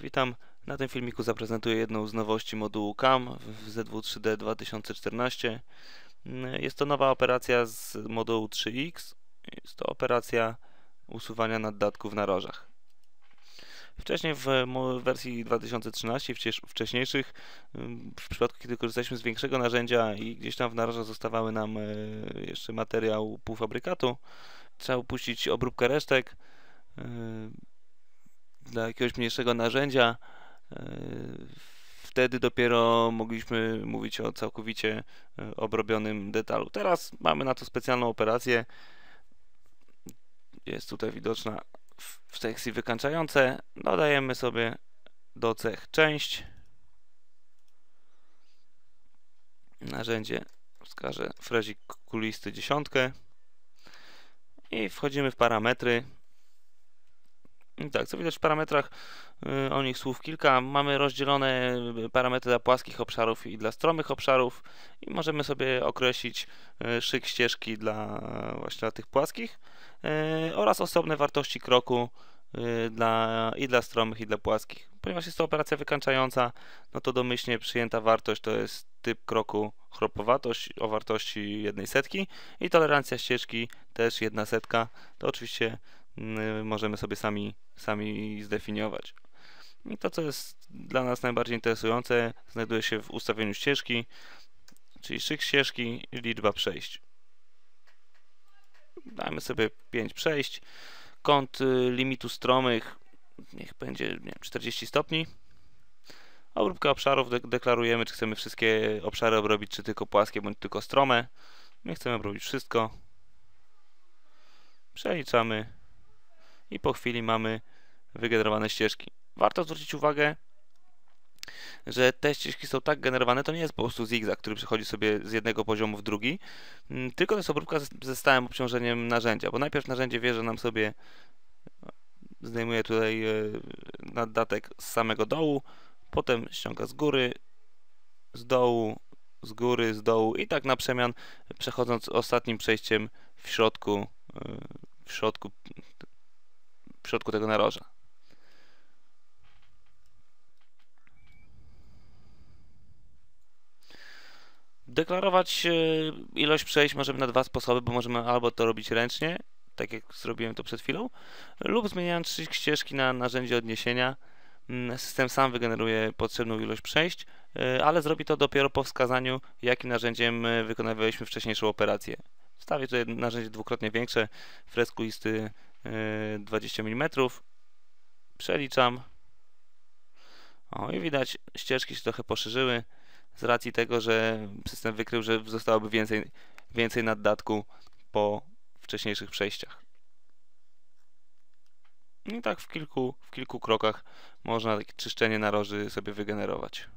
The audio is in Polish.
Witam. Na tym filmiku zaprezentuję jedną z nowości modułu CAM w ZW3D 2014. Jest to nowa operacja z modułu 3X. Jest to operacja usuwania naddatków na rożach. Wcześniej w wersji 2013 w wcześniejszych, w przypadku kiedy korzystaliśmy z większego narzędzia i gdzieś tam w narożach zostawały nam e, jeszcze materiał półfabrykatu, trzeba upuścić obróbkę resztek e, dla jakiegoś mniejszego narzędzia. E, wtedy dopiero mogliśmy mówić o całkowicie e, obrobionym detalu. Teraz mamy na to specjalną operację. Jest tutaj widoczna w sekcji wykańczające. Dodajemy sobie do cech część. Narzędzie wskażę frezik kulisty dziesiątkę i wchodzimy w parametry tak, co widać w parametrach, y, o nich słów kilka. Mamy rozdzielone parametry dla płaskich obszarów i dla stromych obszarów i możemy sobie określić y, szyk ścieżki dla właśnie dla tych płaskich y, oraz osobne wartości kroku dla, i dla stromych i dla płaskich. Ponieważ jest to operacja wykańczająca, no to domyślnie przyjęta wartość to jest typ kroku chropowatość o wartości jednej setki i tolerancja ścieżki też jedna setka. To oczywiście możemy sobie sami sami zdefiniować. I to, co jest dla nas najbardziej interesujące, znajduje się w ustawieniu ścieżki, czyli szyk ścieżki liczba przejść. Dajmy sobie 5 przejść. Kąt y, limitu stromych niech będzie nie wiem, 40 stopni. Obróbka obszarów de deklarujemy, czy chcemy wszystkie obszary obrobić, czy tylko płaskie, bądź tylko strome. My chcemy obrobić wszystko. Przeliczamy i po chwili mamy wygenerowane ścieżki. Warto zwrócić uwagę, że te ścieżki są tak generowane, to nie jest po prostu zigzag, który przechodzi sobie z jednego poziomu w drugi, mm, tylko to jest obróbka ze stałym obciążeniem narzędzia, bo najpierw narzędzie wie, że nam sobie zdejmuje tutaj e, naddatek z samego dołu, potem ściąga z góry, z dołu, z góry, z dołu i tak na przemian przechodząc ostatnim przejściem w środku, e, w środku w środku tego naroża. Deklarować e, ilość przejść możemy na dwa sposoby, bo możemy albo to robić ręcznie, tak jak zrobiłem to przed chwilą, lub zmieniając trzy ścieżki na narzędzie odniesienia. Mm, system sam wygeneruje potrzebną ilość przejść, e, ale zrobi to dopiero po wskazaniu, jakim narzędziem e, wykonywaliśmy wcześniejszą operację. Wstawię tutaj narzędzie dwukrotnie większe, freskulisty 20 mm. Przeliczam. O, i widać, ścieżki się trochę poszerzyły z racji tego, że system wykrył, że zostałoby więcej, więcej naddatku po wcześniejszych przejściach. I tak w kilku, w kilku krokach można takie czyszczenie naroży sobie wygenerować.